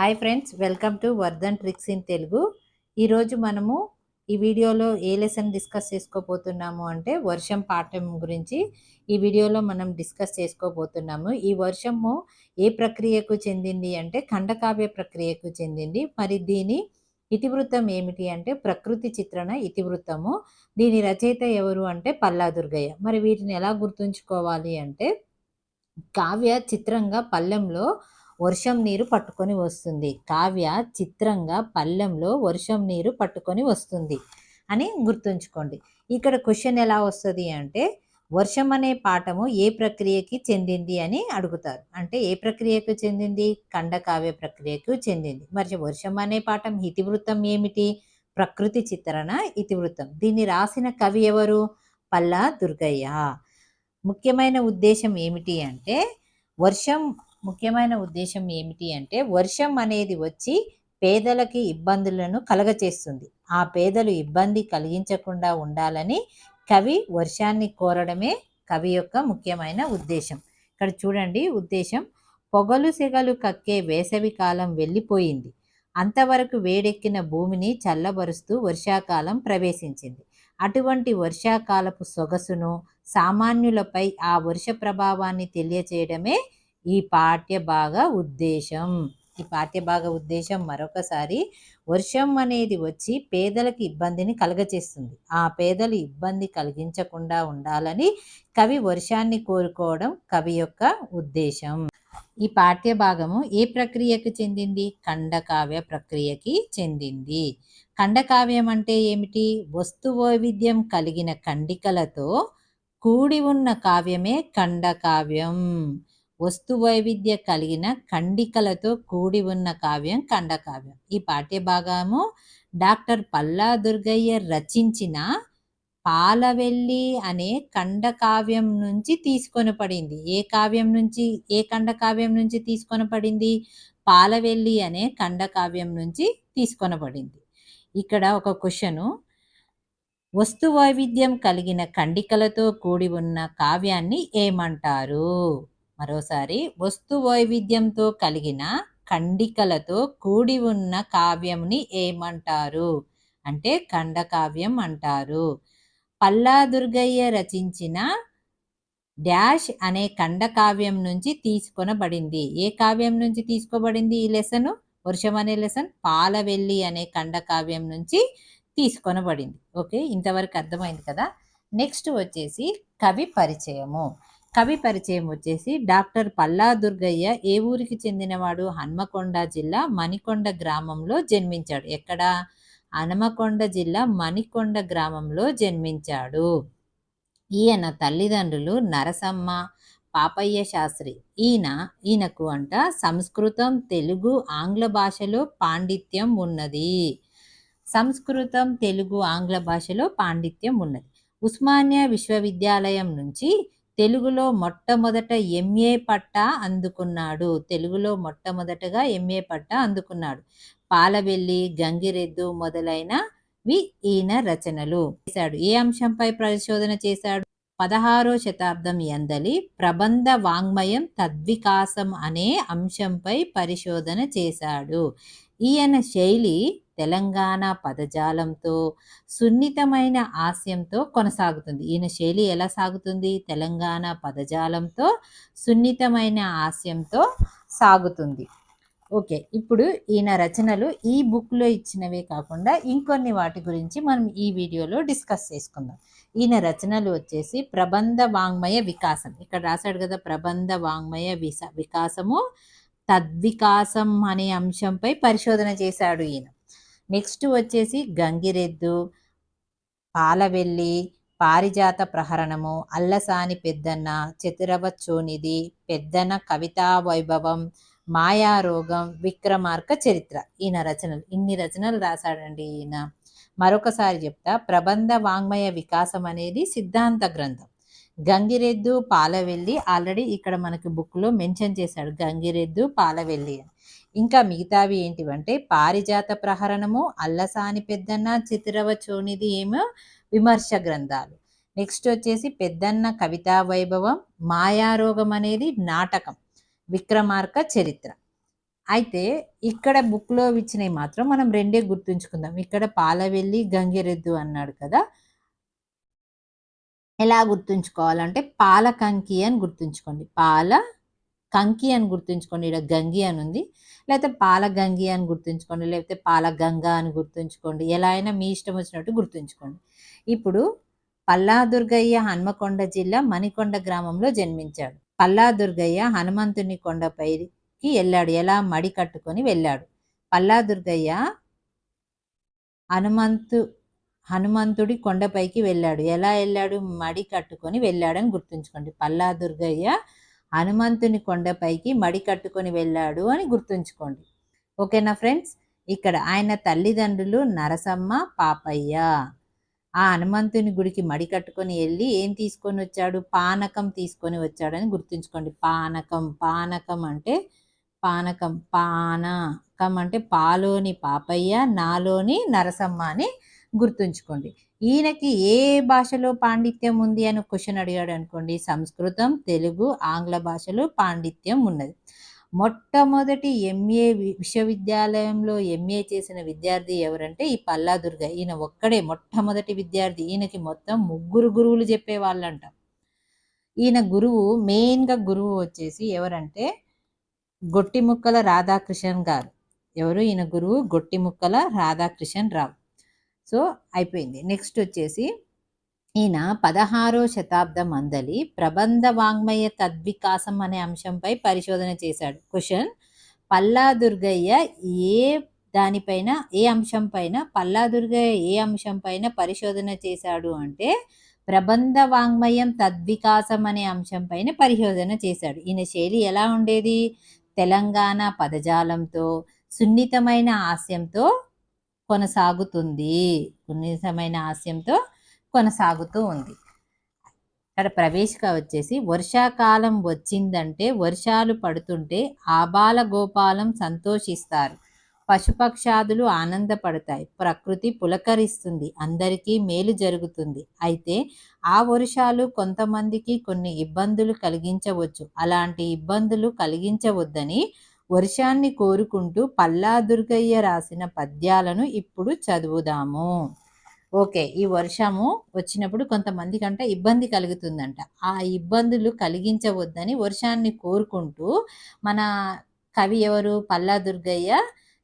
Hi friends welcome to Vardhan tricks in Telugu. ఈరోజు మనము ఈ వీడియోలో ఏ లెసన్ డిస్కస్ చేసుకోబోతున్నాము అంటే వర్షం పాఠం గురించి ఈ వీడియోలో మనం డిస్కస్ చేసుకోబోతున్నాము. ఈ వర్షము ఏ ప్రక్రియకు చెందింది అంటే ఖండకావ్య ప్రక్రియకు చెందింది. మరి దీని ఇతివృత్తం ఏమిటి అంటే ప్రకృతి చిత్రణ ఇతివృత్తము. దీని రచయిత ఎవరు అంటే పల్లా దుర్గయ్య మరి వీటిని ఎలా గుర్తుంచుకోవాలి అంటే కావ్య చిత్రంగా పల్లెంలో వర్షం నీరు పట్టుకొని వస్తుంది. కావ్య చిత్రంగా పల్లెంలో వర్షం నీరు పట్టుకొని వస్తుంది అని గుర్తుంచుకోండి. ఇక్కడ క్వశ్చన్ ఎలా వస్తుంది అంటే వర్షం అనే పాఠము ఏ ప్రక్రియకి చెందింది అని అడుగుతారు. అంటే ఏ ప్రక్రియకు చెందింది? ఖండకావ్య ప్రక్రియకు చెందింది. మరి వర్షం అనే పాఠం ఇతివృత్తం ఏమిటి? ప్రకృతి చిత్రణ ఇతివృత్తం. దీన్ని రాసిన కవి ఎవరు? పల్లా దుర్గయ్య. ముఖ్యమైన ఉద్దేశం ఏమిటి అంటే వర్షం ముఖ్యమైన ఉద్దేశం ఏమిటి అంటే వర్షం అనేది వచ్చి పేదలకి ఇబ్బందులను కలగచేస్తుంది. ఆ పేదలు ఇబ్బంది కలిగించకుండా ఉండాలని కవి వర్షాన్ని కోరడమే కవి యొక్క ముఖ్యమైన ఉద్దేశం. ఇక్కడ చూడండి ఉద్దేశం పొగలు సెగలు కక్కే వేసవి కాలం వెళ్ళిపోయింది. అంతవరకు వేడెక్కిన భూమిని చల్లబరుస్తూ వర్షాకాలం ప్రవేశించింది. అటువంటి వర్షాకాలపు సొగసును సామాన్యులపై ఆ వర్ష ప్రభావాన్ని తెలియచేయడమే ఈ పాఠ్య భాగ ఉద్దేశం. ఈ పాఠ్య భాగ ఉద్దేశం మరొకసారి వర్షం అనేది వచ్చి పేదలకు ఇబ్బందిని కలగచేస్తుంది. ఆ పేదలు ఇబ్బంది కలిగించకుండా ఉండాలని కవి వర్షాన్ని కోరుకోవడం కవి యొక్క ఉద్దేశం. ఈ పాఠ్యభాగము ఏ ప్రక్రియకు చెందింది? ఖండకావ్య ప్రక్రియకి చెందింది. ఖండకావ్యం అంటే ఏమిటి? వస్తు వైవిధ్యం కలిగిన ఖండికలతో కూడి ఉన్న కావ్యమే ఖండకావ్యం. వస్తు వైవిధ్య కలిగిన ఖండికలతో కూడి ఉన్న కావ్యం ఖండకావ్యం. ఈ పాఠ్యభాగము డాక్టర్ పల్లా దుర్గయ్య రచించిన పాలవెల్లి అనే ఖండకావ్యం నుంచి తీసుకొని పడింది ఏ కావ్యం నుంచి ఏ ఖండకావ్యం నుంచి తీసుకొని పడింది పాలవెల్లి అనే ఖండకావ్యం నుంచి తీసుకొనబడింది ఇక్కడ ఒక క్వశ్చను. వస్తు వైవిధ్యం కలిగిన ఖండికలతో కూడి ఉన్న కావ్యాన్ని ఏమంటారు? మరోసారి వస్తు వైవిధ్యంతో కలిగిన ఖండికలతో కూడి ఉన్న కావ్యంని ఏమంటారు? అంటే ఖండకావ్యం అంటారు. పల్లా దుర్గయ్య రచించిన డాష్ అనే ఖండకావ్యం నుంచి తీసుకొనబడింది. ఏ కావ్యం నుంచి తీసుకోబడింది ఈ లెసన్? వర్షం అనే లెసన్ పాలవెల్లి అనే ఖండకావ్యం నుంచి తీసుకొనబడింది. ఓకే ఇంతవరకు అర్థమైంది కదా? నెక్స్ట్ వచ్చేసి కవి పరిచయము. కవి పరిచయం వచ్చేసి డాక్టర్ పల్లా దుర్గయ్య ఏ ఊరికి చెందినవాడు? హన్మకొండ జిల్లా మణికొండ గ్రామంలో జన్మించాడు. ఎక్కడ? హనుమకొండ జిల్లా మణికొండ గ్రామంలో జన్మించాడు. ఈయన తల్లిదండ్రులు నరసమ్మ పాపయ్య శాస్త్రి. ఈయన ఈయనకు అంట సంస్కృతం తెలుగు ఆంగ్ల భాషలో పాండిత్యం ఉన్నది. సంస్కృతం తెలుగు ఆంగ్ల భాషలో పాండిత్యం ఉన్నది. ఉస్మానియా విశ్వవిద్యాలయం నుంచి తెలుగులో మొట్టమొదట ఎంఏ పట్టా అందుకున్నాడు. తెలుగులో మొట్టమొదటగా ఎంఏ పట్టా అందుకున్నాడు. పాలవెల్లి గంగిరెద్దు మొదలైనవి ఈయన రచనలు చేశాడు. ఏ అంశంపై పరిశోధన చేశాడు? పదహారో శతాబ్దం ఎందలి ప్రబంధ వాంగ్మయం తద్వికాసం అనే అంశంపై పరిశోధన చేశాడు. ఈయన శైలి తెలంగాణ పదజాలంతో సున్నితమైన ఆశయంతో కొనసాగుతుంది. ఈయన శైలి ఎలా సాగుతుంది? తెలంగాణ పదజాలంతో సున్నితమైన ఆశయంతో సాగుతుంది. ఓకే ఇప్పుడు ఈయన రచనలు ఈ బుక్లో ఇచ్చినవే కాకుండా ఇంకొన్ని వాటి గురించి మనం ఈ వీడియోలో డిస్కస్ చేసుకుందాం. ఈయన రచనలు వచ్చేసి ప్రబంధ వాంగ్మయ వికాసం. ఇక్కడ రాశాడు కదా ప్రబంధ వాంగ్మయ వికాసము తద్వికాసం అనే అంశంపై పరిశోధన చేశాడు ఈయన. నెక్స్ట్ వచ్చేసి గంగిరెద్దు పాలవెల్లి పారిజాత ప్రహరణము అల్లసాని పెద్దన్న చతురవచ్చోనిది పెద్దన కవితా వైభవం మాయారోగం విక్రమార్క చరిత్ర. ఈయన రచనలు. ఇన్ని రచనలు రాశాడండి ఈయన. మరొకసారి చెప్తా. ప్రబంధ వాంగ్మయ వికాసం అనేది సిద్ధాంత గ్రంథం. గంగిరెద్దు పాలవెల్లి ఆల్రెడీ ఇక్కడ మనకి బుక్లో మెన్షన్ చేశాడు. గంగిరెద్దు పాలవెల్లి అని. ఇంకా మిగతావి ఏంటివంటే పారిజాత ప్రహరణము అల్లసాని పెద్దన్న చిత్రవచోనిది ఏమో విమర్శ గ్రంథాలు. నెక్స్ట్ వచ్చేసి పెద్దన్న కవితా వైభవం మాయారోగం అనేది నాటకం విక్రమార్క చరిత్ర. అయితే ఇక్కడ బుక్లో ఇచ్చినవి మాత్రం మనం రెండే గుర్తుంచుకుందాం. ఇక్కడ పాలవెల్లి గంగిరెద్దు అన్నాడు కదా. ఎలా గుర్తుంచుకోవాలంటే పాలకంకి అని గుర్తుంచుకోండి. పాల కంకి అని గుర్తుంచుకోండి ఇక్కడ గంగి అని ఉంది. లేకపోతే పాల గంగి అని గుర్తుంచుకోండి లేకపోతే పాల గంగ అని గుర్తుంచుకోండి ఎలా అయినా మీ ఇష్టం వచ్చినట్టు గుర్తుంచుకోండి. ఇప్పుడు పల్లా దుర్గయ్య హన్మకొండ జిల్లా మణికొండ గ్రామంలో జన్మించాడు. పల్లా దుర్గయ్య హనుమంతుని కొండపైకి వెళ్ళాడు ఎలా? మడి కట్టుకొని వెళ్ళాడు. పల్లా దుర్గయ్య హనుమంతు హనుమంతుడి కొండపైకి వెళ్ళాడు. ఎలా వెళ్ళాడు? మడి కట్టుకొని వెళ్ళాడని గుర్తుంచుకోండి. పల్లా దుర్గయ్య హనుమంతుని కొండపైకి మడి కట్టుకొని వెళ్ళాడు అని గుర్తుంచుకోండి. ఓకేనా ఫ్రెండ్స్? ఇక్కడ ఆయన తల్లిదండ్రులు నరసమ్మ పాపయ్య. ఆ హనుమంతుని గుడికి మడి కట్టుకొని వెళ్ళి ఏం తీసుకొని వచ్చాడు? పానకం తీసుకొని వచ్చాడని గుర్తుంచుకోండి. పానకం పానకం అంటే పానకం పానకం అంటే పాలోని పాపయ్య నాలోని నరసమ్మ అని గుర్తుంచుకోండి. ఈయనకి ఏ భాషలో పాండిత్యం ఉంది అని క్వశ్చన్ అడిగాడు అనుకోండి సంస్కృతం తెలుగు ఆంగ్ల భాషలో పాండిత్యం ఉన్నది. మొట్టమొదటి ఎంఏ విశ్వవిద్యాలయంలో ఎంఏ చేసిన విద్యార్థి ఎవరంటే ఈ పల్లాదుర్గ. ఈయన ఒక్కడే మొట్టమొదటి విద్యార్థి. ఈయనకి మొత్తం ముగ్గురు గురువులు చెప్పేవాళ్ళంట. ఈయన గురువు మెయిన్గా గురువు వచ్చేసి ఎవరంటే గొట్టిముక్కల రాధాకృష్ణన్ గారు. ఎవరు? ఈయన గురువు గొట్టిముక్కల రాధాకృష్ణన్ రావు. సో అయిపోయింది. నెక్స్ట్ వచ్చేసి ఈయన పదహారో శతాబ్దం అందలి ప్రబంధ వాంగ్మయ తద్వికాసం అనే అంశంపై పరిశోధన చేశాడు. క్వశ్చన్ పల్లా దుర్గయ్య ఏ దానిపైన ఏ అంశం పైన పల్లా దుర్గయ్య ఏ అంశం పైన పరిశోధన చేశాడు అంటే ప్రబంధ వాంగ్మయం తద్వికాసం అనే అంశంపైన పరిశోధన చేశాడు. ఈయన శైలి ఎలా ఉండేది? తెలంగాణ పదజాలంతో సున్నితమైన హాస్యంతో కొనసాగుతుంది. సున్నితమైన హాస్యంతో కొనసాగుతూ ఉంది. ఇక్కడ ప్రవేశిక వచ్చేసి వర్షాకాలం వచ్చిందంటే వర్షాలు పడుతుంటే ఆబాల గోపాలం సంతోషిస్తారు. పశుపక్షాదులు ఆనందపడతాయి. ప్రకృతి పులకరిస్తుంది. అందరికీ మేలు జరుగుతుంది. అయితే ఆ వర్షాలు కొంతమందికి కొన్ని ఇబ్బందులు కలిగించవచ్చు. అలాంటి ఇబ్బందులు కలిగించవద్దని వర్షాన్ని కోరుకుంటూ పల్లా దుర్గయ్య రాసిన పద్యాలను ఇప్పుడు చదువుదాము. ఓకే ఈ వర్షము వచ్చినప్పుడు కొంతమంది కంటే ఇబ్బంది కలుగుతుందంట. ఆ ఇబ్బందులు కలిగించవద్దని వర్షాన్ని కోరుకుంటూ మన కవి ఎవరు? పల్లా దుర్గయ్య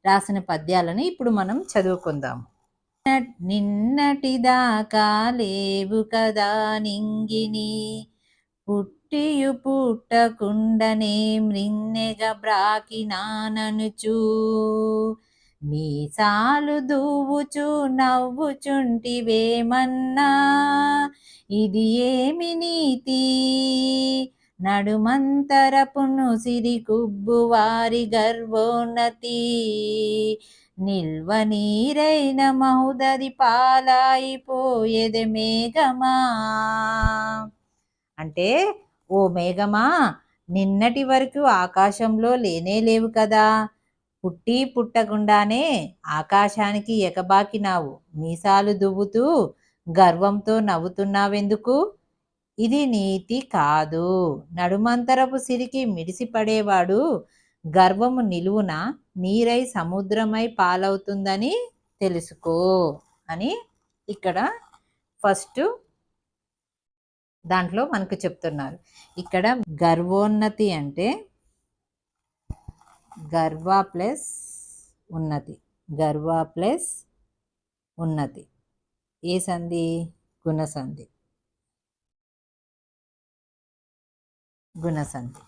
రాసిన పద్యాలను ఇప్పుడు మనం చదువుకుందాం. నిన్నటిదాకా లేవు కదా నింగిని. పుట్టియు పుట్టకుండనే మృన్నెగ బ్రాకినాననుచూ. మీసాలు దూవుచు నవ్వుచుంటివేమన్నా? ఇది ఏమి నీతి? నడుమంతరపును సిరి కుబ్బు వారి గర్వోన్నతి. నిల్వ నీరైన మహుదది పాలాయిపోయేది మేఘమా? అంటే ఓ మేఘమా నిన్నటి వరకు ఆకాశంలో లేనే లేవు కదా. పుట్టి పుట్టకుండానే ఆకాశానికి ఎకబాకినావు మీసాలు దువ్వుతూ గర్వంతో నవ్వుతున్నావెందుకు? ఇది నీతి కాదు. నడుమంతరపు సిరికి మిడిసిపడేవాడు గర్వము నిలువున నీరై సముద్రమై పాలవుతుందని తెలుసుకో అని ఇక్కడ ఫస్ట్ దాంట్లో మనకు చెప్తున్నారు. ఇక్కడ గర్వోన్నతి అంటే గర్వ ప్లస్ ఉన్నతి. గర్వ ప్లస్ ఉన్నతి. ఏ సంధి? గుణసంధి గుణసంధి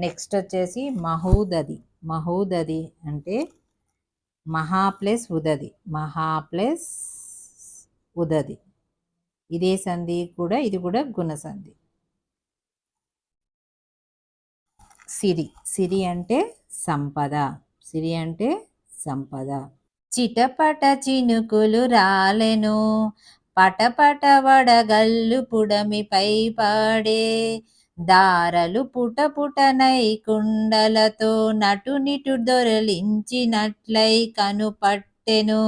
నెక్స్ట్ వచ్చేసి మహూదది. మహూదది అంటే మహా ప్లస్ ఉదది. మహా ప్లస్ ఉదది. ఇదే సంధి కూడా ఇది కూడా గుణసంధి సిరి సిరి అంటే సంపద సిరి అంటే సంపద. చిటపట చినుకులు రాలెను పటపట వడగల్లు పుడమిపై పాడే. దారలు పుట పుటనై కుండలతో నటునిటు దొరలించినట్లై కనుపట్టెను.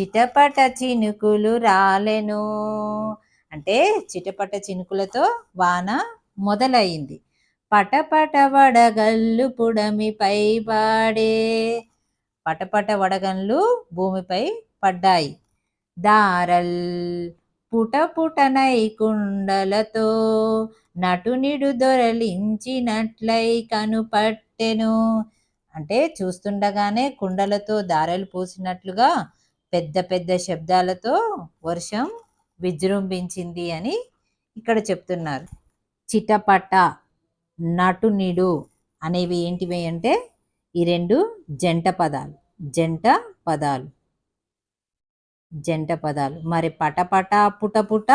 చిటపట చినుకులు రాలెను. అంటే చిటపట చినుకులతో వాన మొదలైంది. పటపట వడగల్లు పుడమిపై పాడే. పటపట వడగన్లు భూమిపై పడ్డాయి. దారల్ పుట పుటనై కుండలతో నటునిడు దొరలించినట్లై కనుపట్టెను. అంటే చూస్తుండగానే కుండలతో దారలు పోసినట్లుగా పెద్ద పెద్ద శబ్దాలతో వర్షం విజృంభించింది అని ఇక్కడ చెప్తున్నారు. చిటపట నటునిడు అనేవి ఏంటివి అంటే ఈ రెండు జంట పదాలు జంట పదాలు. జంట పదాలు. మరి పటపట పుటపుట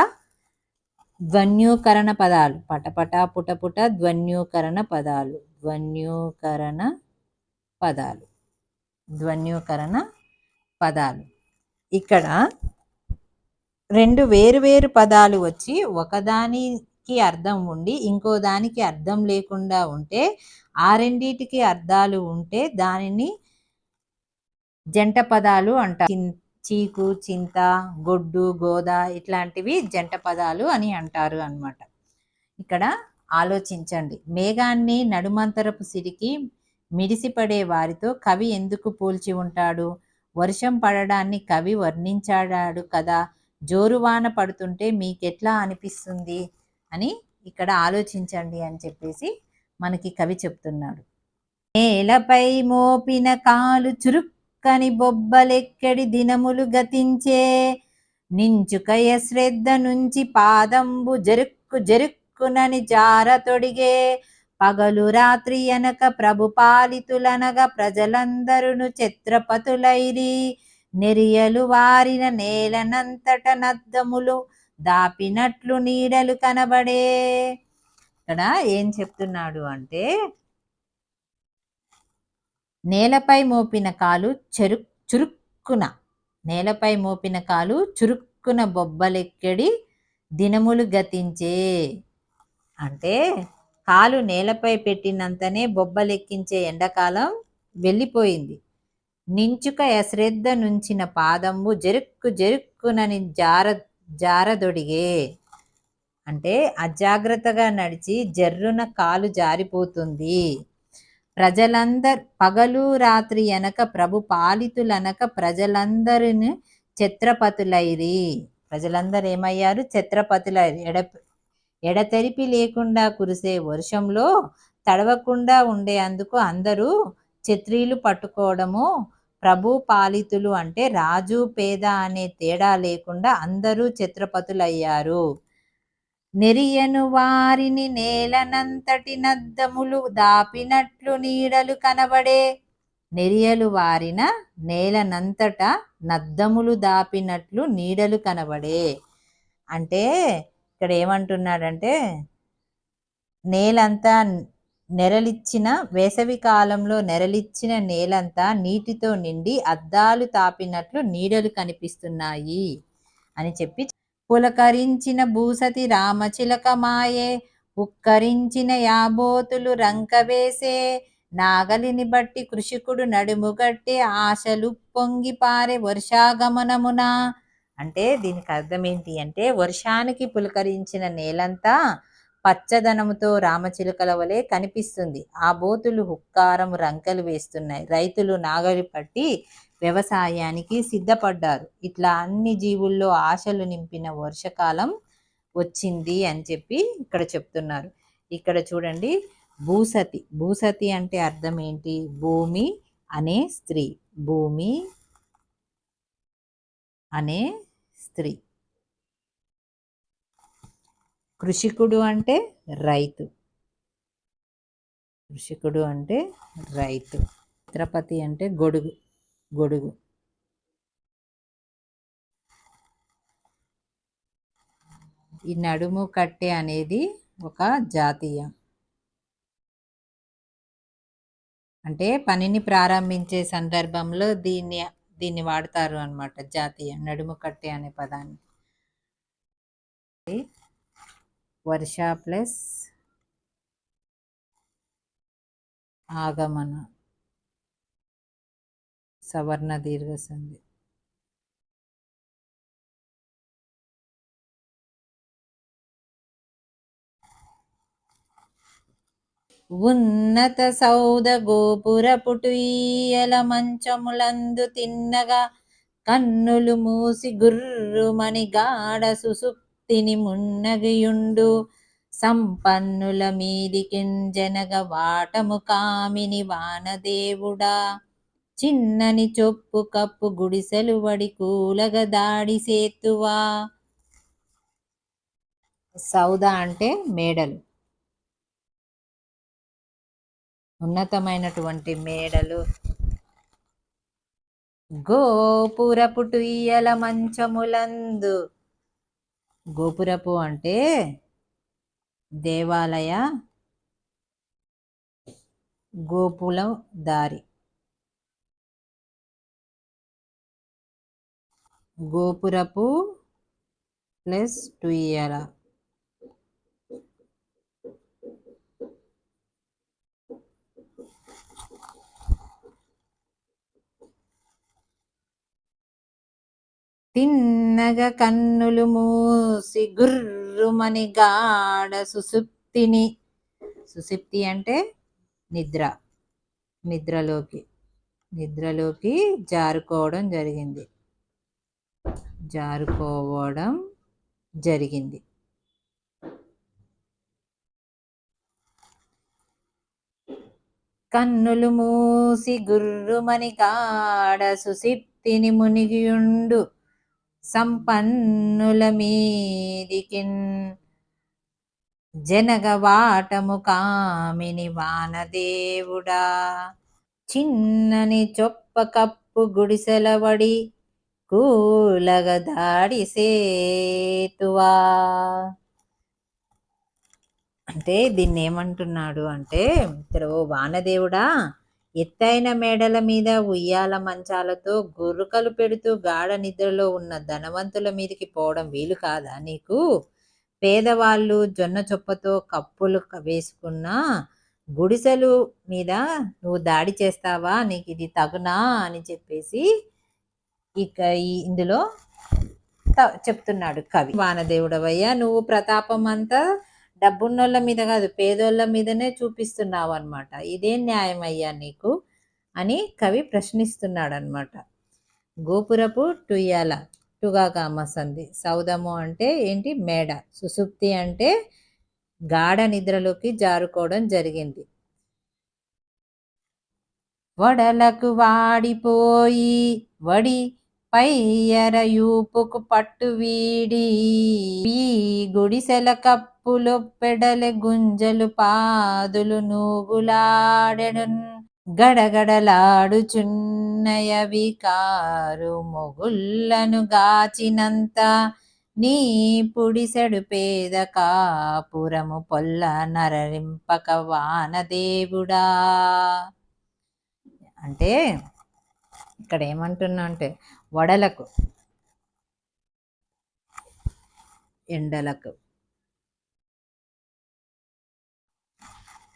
ధ్వన్యూకరణ పదాలు. పటపట పుటపుట ధ్వన్యూకరణ పదాలు. ధ్వన్యూకరణ పదాలు. ధ్వన్యూకరణ పదాలు. ఇక్కడ రెండు వేరు వేరు పదాలు వచ్చి ఒకదానికి అర్థం ఉండి ఇంకో దానికి అర్థం లేకుండా ఉంటే ఆ రెండింటికి అర్థాలు ఉంటే దానిని జంట పదాలు అంటారు. చీకు చింత గొడ్డు గోద ఇట్లాంటివి జంట పదాలు అని అంటారు అన్నమాట. ఇక్కడ ఆలోచించండి. మేఘాన్ని నడుమంతరపు సిరికి మిడిసిపడే వారితో కవి ఎందుకు పోల్చి ఉంటాడు? వర్షం పడడాన్ని కవి వర్ణించాడాడు కదా. జోరువాన పడుతుంటే మీకెట్లా అనిపిస్తుంది? అని ఇక్కడ ఆలోచించండి అని చెప్పేసి మనకి కవి చెప్తున్నాడు. నేలపై మోపిన కాలు చురుక్కని బొబ్బలెక్కడి దినములు గతించే నించుకయ శ్రద్ధ నుంచి పాదంబు జరుక్కు జరుక్కునని జార తొడిగే పగలు రాత్రి అనక ప్రభు పాలితులనగా ప్రజలందరును ఛత్రపతులైరి. నెరియలు వారిన నేలనంతట నద్దములు దాపినట్లు నీడలు కనబడే. ఇక్కడ ఏం చెప్తున్నాడు అంటే నేలపై మోపిన కాలు చెరు చురుక్కున నేలపై మోపిన కాలు చురుక్కున బొబ్బలెక్కడి దినములు గతించే. అంటే కాలు నేలపై పెట్టినంతనే బొబ్బలెక్కించే ఎండాకాలం వెళ్ళిపోయింది. నించుక అశ్రద్ధ నుంచిన పాదంబు జరుక్కు జరుక్కునని జార జారదొడిగే. అంటే అజాగ్రత్తగా నడిచి జర్రున కాలు జారిపోతుంది. ప్రజలందరు పగలు రాత్రి అనక ప్రభు పాలితులనక ప్రజలందరిని ఛత్రపతులైరి. ప్రజలందరూ ఏమయ్యారు ఛత్రపతులైరి ఎడ ఎడతెరిపి లేకుండా కురిసే వర్షంలో తడవకుండా ఉండేందుకు అందరూ ఛత్రీలు పట్టుకోవడము ప్రభు పాలితులు అంటే రాజు పేద అనే తేడా లేకుండా అందరూ ఛత్రపతులయ్యారు. నెరియను వారిని నేలనంతటి నద్దములు దాపినట్లు నీడలు కనబడే నెరియలు వారిన నేలనంతట నద్దములు దాపినట్లు నీడలు కనబడే. అంటే ఇక్కడ ఏమంటున్నాడంటే నేలంతా నెరలిచ్చిన వేసవి కాలంలో నెరలిచ్చిన నేలంతా నీటితో నిండి అద్దాలు తాపినట్లు నీడలు కనిపిస్తున్నాయి అని చెప్పి పులకరించిన భూసతి రామచిలక మాయే ఉక్కరించిన యాబోతులు రంకవేసే నాగలిని బట్టి కృషికుడు నడుముగట్టే ఆశలు పొంగి పారే వర్షాగమనమున అంటే దీనికి అర్థం ఏంటి అంటే వర్షానికి పులకరించిన నేలంతా పచ్చదనముతో రామచిలుకల వలె కనిపిస్తుంది. ఆ బోతులు హుక్కారం రంకలు వేస్తున్నాయి. రైతులు నాగలి పట్టి వ్యవసాయానికి సిద్ధపడ్డారు. ఇట్లా అన్ని జీవుల్లో ఆశలు నింపిన వర్షకాలం వచ్చింది అని చెప్పి ఇక్కడ చెప్తున్నారు. ఇక్కడ చూడండి భూసతి. భూసతి అంటే అర్థం ఏంటి? భూమి అనే స్త్రీ. భూమి అనే స్త్రీ. కృషికుడు అంటే రైతు. కృషికుడు అంటే రైతు. ఛత్రపతి అంటే గొడుగు గొడుగు. ఈ నడుము కట్టె అనేది ఒక జాతీయం. అంటే పనిని ప్రారంభించే సందర్భంలో దీన్ని దీన్ని వాడతారు అనమాట జాతీయం నడుము కట్టె అనే పదాన్ని. వర్ష ప్లస్ ఆగమన సవర్ణ దీర్ఘ ఉన్నత సౌద గోపురపుటుయ్యల మంచములందు తిన్నగా కన్నులు మూసి గుర్రుమని గాఢ సుసుప్తిని మున్నగియుండు సంపన్నుల మీదికింజనగ వాటము కామిని వానదేవుడా. చిన్నని చొప్పు కప్పు గుడిసెలు వడి కూలగ దాడి సేతువా. సౌద అంటే మేడలు. ఉన్నతమైనటువంటి మేడలు. గోపురపు టుయ్యల మంచములందు. గోపురపు అంటే దేవాలయ గోపులం దారి. గోపురపు ప్లస్ టుయ్యల తిన్నగ కన్నులు మూసి గుర్రుమని గాఢ సుసుప్తిని. సుసుప్తి అంటే నిద్ర నిద్రలోకి నిద్రలోకి జారుకోవడం జరిగింది. జారుకోవడం జరిగింది. కన్నులు మూసి గుర్రుమని కాడ సుసిప్తిని మునిగియుండు. సంపన్నుల మీదికిన్ జనగవాటము కామిని వానదేవుడా. చిన్నని చొప్ప కప్పు గుడిసెలవడి కూలగ దాడి సేతువా. అంటే దీన్ని ఏమంటున్నాడు అంటే ఇక్కడ ఓ వానదేవుడా ఎత్తైన మేడల మీద ఉయ్యాల మంచాలతో గుర్రుకలు పెడుతూ గాఢ నిద్రలో ఉన్న ధనవంతుల మీదకి పోవడం వీలు కాదా నీకు? పేదవాళ్ళు జొన్న చొప్పతో కప్పులు వేసుకున్న గుడిసెలు మీద నువ్వు దాడి చేస్తావా? నీకు ఇది తగునా? అని చెప్పేసి ఇక ఇందులో చెప్తున్నాడు కవి. వానదేవుడవయ్యా నువ్వు ప్రతాపం అంతా డబ్బున్నోళ్ళ మీద కాదు పేదోళ్ళ మీదనే చూపిస్తున్నావు అనమాట ఇదేం న్యాయం అయ్యా నీకు అని కవి ప్రశ్నిస్తున్నాడు అనమాట గోపురపు టుయ్యాల టుగా కామసంది సౌదము అంటే ఏంటి? మేడ సుసుప్తి అంటే గాఢ నిద్రలోకి జారుకోవడం జరిగింది. వడలకు వాడిపోయి వడి పయ్యర యూపుకు పట్టు వీడి గుడిసెల కప్పులు పెడలె గుంజలు పాదులు నూగులాడెడు గడగడలాడుచున్నయవి కారు మొగుళ్ళను గాచినంత. నీ పుడిసెడు పేద కాపురము పొల్ల నరరింపక వానదేవుడా అంటే ఇక్కడ ఏమంటున్నా అంటే వడలకు ఎండలకు.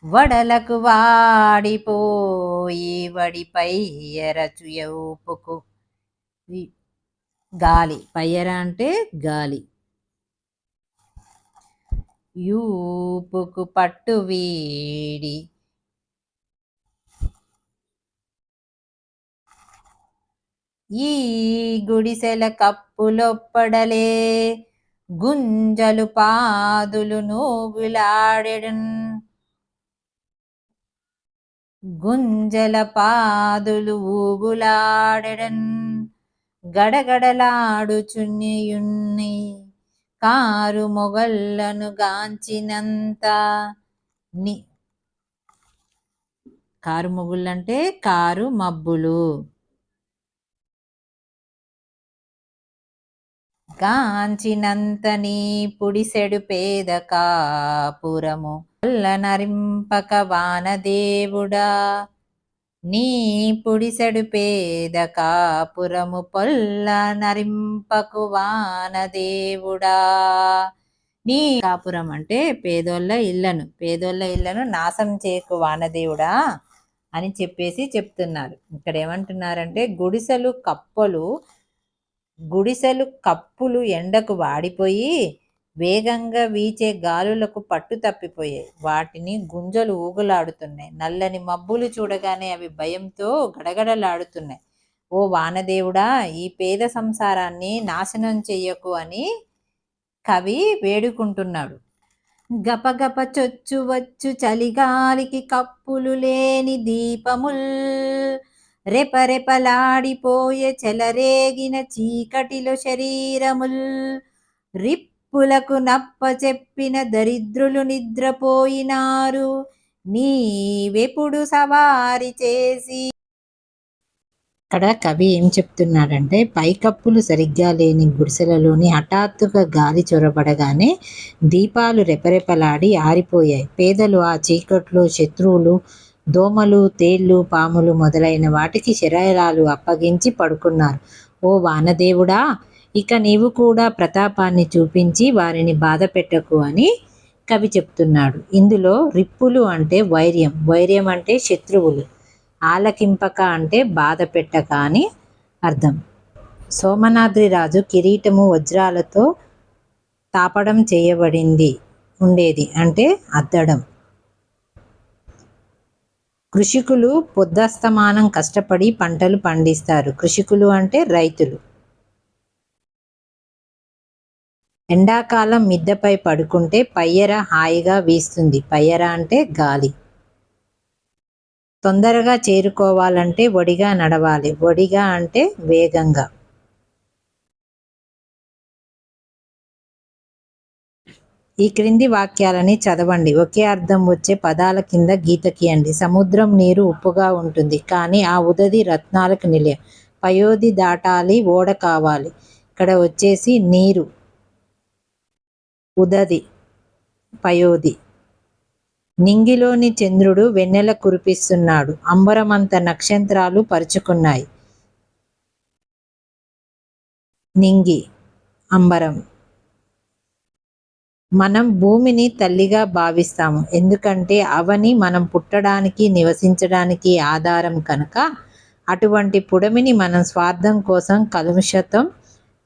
వడలకు వాడిపోయి వడిపై ఎరచు యూపుకు గాలి. పయ్యర అంటే గాలి. యూపుకు పట్టు వీడి ఈ గుడిసెల కప్పులొప్పడలే. గుంజలు పాదులు నూగులాడెడన్. గుంజల పాదులు ఊగులాడెడన్. గడగడలాడుచున్నియున్ని కారు మొగళ్ళను గాంచినంత. ని కారు మొగుళ్ళంటే కారు మబ్బులు. గాంచినంతని పుడిసెడు పేద కాపురము. నరింపక వానదేవుడా. నీ పుడిసెడు పేద కాపురము పొల్ల నరింపకు వానదేవుడా. నీ కాపురం అంటే పేదోళ్ళ ఇళ్ళను పేదోళ్ళ ఇళ్ళను నాశం చేయకు వానదేవుడా అని చెప్పేసి చెప్తున్నారు. ఇక్కడ ఏమంటున్నారంటే గుడిసెలు కప్పలు గుడిసెలు కప్పులు ఎండకు వాడిపోయి వేగంగా వీచే గాలులకు పట్టు తప్పిపోయాయి. వాటిని గుంజలు ఊగులాడుతున్నాయి. నల్లని మబ్బులు చూడగానే అవి భయంతో గడగడలాడుతున్నాయి. ఓ వానదేవుడా ఈ పేద సంసారాన్ని నాశనం చెయ్యకు అని కవి వేడుకుంటున్నాడు. గపగప చొచ్చు వచ్చు చలిగాలికి కప్పులు లేని దీపముల్ రెపరెపలాడిపోయే చెలరేగిన చీకటిలో శరీరముల్. రిప్పులకు నప్ప చెప్పిన దరిద్రులు నిద్రపోయినారు. నీవెప్పుడు సవారి చేసి? ఇక్కడ కవి ఏం చెప్తున్నాడంటే పైకప్పులు సరిగ్గా లేని గుడిసెలలోని హఠాత్తుగా గాలి చొరబడగానే దీపాలు రెపరెపలాడి ఆరిపోయాయి. పేదలు ఆ చీకట్లో శత్రువులు దోమలు తేళ్ళు పాములు మొదలైన వాటికి శరీరాలు అప్పగించి పడుకున్నారు. ఓ వానదేవుడా! ఇక నీవు కూడా ప్రతాపాన్ని చూపించి వారిని బాధ పెట్టకు అని కవి చెప్తున్నాడు. ఇందులో రిప్పులు అంటే వైర్యం. వైర్యం అంటే శత్రువులు. ఆలకింపక అంటే బాధ పెట్టక అని అర్థం. సోమనాద్రి రాజు కిరీటము వజ్రాలతో తాపడం చేయబడింది. ఉండేది అంటే అద్దడం. కృషికులు పొద్దస్తమానం కష్టపడి పంటలు పండిస్తారు. కృషికులు అంటే రైతులు. ఎండాకాలం మిద్దెపై పడుకుంటే పయ్యర హాయిగా వీస్తుంది. పయ్యర అంటే గాలి. తొందరగా చేరుకోవాలంటే ఒడిగా నడవాలి. ఒడిగా అంటే వేగంగా. ఈ క్రింది వాక్యాలని చదవండి. ఒకే అర్థం వచ్చే పదాల కింద గీత గీయండి. సముద్రం నీరు ఉప్పుగా ఉంటుంది కానీ ఆ ఉదది రత్నాలకు నిలయం. పయోది దాటాలి ఓడ కావాలి. ఇక్కడ వచ్చేసి నీరు ఉదది పయోది నింగిలోని చంద్రుడు వెన్నెల కురిపిస్తున్నాడు. అంబరమంత నక్షత్రాలు పరుచుకున్నాయి. నింగి అంబరం. మనం భూమిని తల్లిగా భావిస్తాము. ఎందుకంటే అవని మనం పుట్టడానికి నివసించడానికి ఆధారం కనుక అటువంటి పుడమిని మనం స్వార్థం కోసం కలుషితం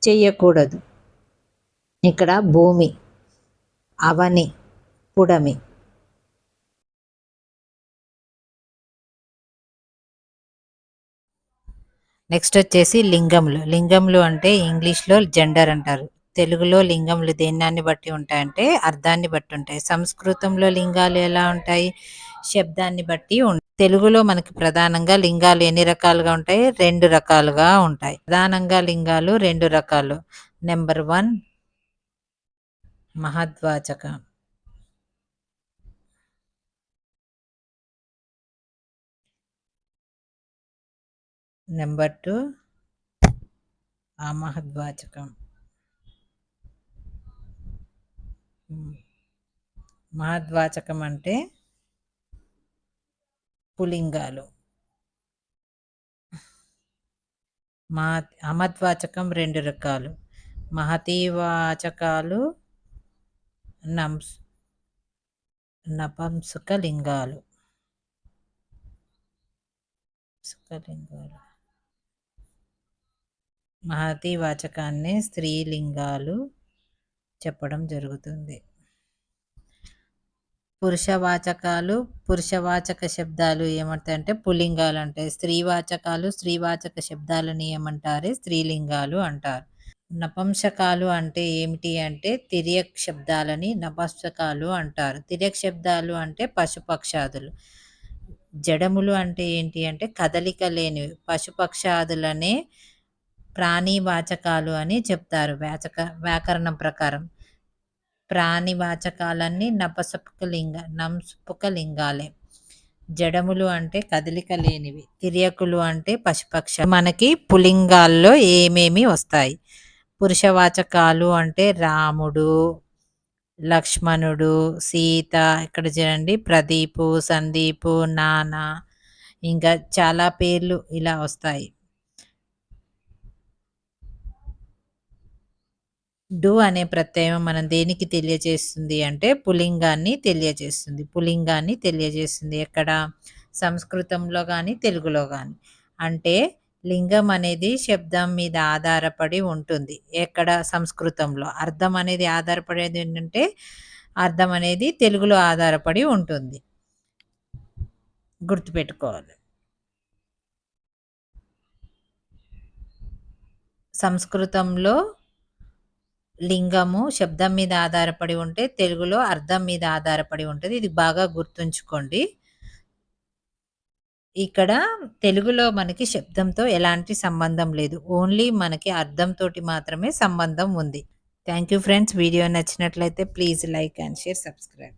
చెయ్యకూడదు ఇక్కడ భూమి అవని పుడమి. నెక్స్ట్ వచ్చేసి లింగములు. లింగములు అంటే ఇంగ్లీష్లో జెండర్ అంటారు. తెలుగులో లింగములు దేన్నాన్ని బట్టి ఉంటాయంటే అర్థాన్ని బట్టి ఉంటాయి. సంస్కృతంలో లింగాలు ఎలా ఉంటాయి? శబ్దాన్ని బట్టి తెలుగులో మనకి ప్రధానంగా లింగాలు ఎన్ని రకాలుగా ఉంటాయి? రెండు రకాలుగా ఉంటాయి. ప్రధానంగా లింగాలు రెండు రకాలు. నెంబర్ వన్ మహద్వాచక. నెంబర్ టూ మహద్వాచకం. మహద్వాచకం అంటే పులింగాలు. మా అమద్వాచకం రెండు రకాలు. మహతీవాచకాలు నంస్ నపంసుక లింగాలు సుఖలింగాలు మహతీవాచకాన్ని స్త్రీలింగాలు చెప్పడం జరుగుతుంది. పురుషవాచకాలు పురుషవాచక శబ్దాలు ఏమంటాయంటే పులింగాలు అంటాయి స్త్రీవాచకాలు స్త్రీవాచక శబ్దాలని ఏమంటారు? స్త్రీలింగాలు అంటారు. నపంసకాలు అంటే ఏమిటి అంటే తిరియక్ శబ్దాలని నపంసకాలు అంటారు. తిరియక్ శబ్దాలు అంటే పశుపక్షాదులు. జడములు అంటే ఏంటి అంటే కదలిక లేనివి. పశుపక్షాదులనే ప్రాణివాచకాలు అని చెప్తారు వ్యాచక వ్యాకరణం ప్రకారం. ప్రాణివాచకాలన్నీ నపసపుకలింగ నంసుపుకలింగాలే. జడములు అంటే కదలిక లేనివి తిరియకులు అంటే పశుపక్ష. మనకి పులింగాల్లో ఏమేమి వస్తాయి? పురుషవాచకాలు అంటే రాముడు లక్ష్మణుడు సీత ఇక్కడ చూడండి ప్రదీపు సందీపు నాన్న ఇంకా చాలా పేర్లు ఇలా వస్తాయి. డు అనే ప్రత్యయం మనం దేనికి తెలియజేస్తుంది అంటే పులింగాన్ని తెలియజేస్తుంది. పులింగాన్ని తెలియజేస్తుంది ఎక్కడ? సంస్కృతంలో కానీ తెలుగులో కానీ అంటే లింగం అనేది శబ్దం మీద ఆధారపడి ఉంటుంది. ఎక్కడ? సంస్కృతంలో. అర్థం అనేది ఆధారపడేది ఏంటంటే అర్థం అనేది తెలుగులో ఆధారపడి ఉంటుంది. గుర్తుపెట్టుకోవాలి. సంస్కృతంలో లింగము శబ్దం మీద ఆధారపడి ఉంటే తెలుగులో అర్థం మీద ఆధారపడి ఉంటుంది. ఇది బాగా గుర్తుంచుకోండి. ఇక్కడ తెలుగులో మనకి శబ్దంతో ఎలాంటి సంబంధం లేదు. ఓన్లీ మనకి అర్థంతో మాత్రమే సంబంధం ఉంది. Thank you friends. వీడియో నచ్చినట్లయితే please like and share subscribe.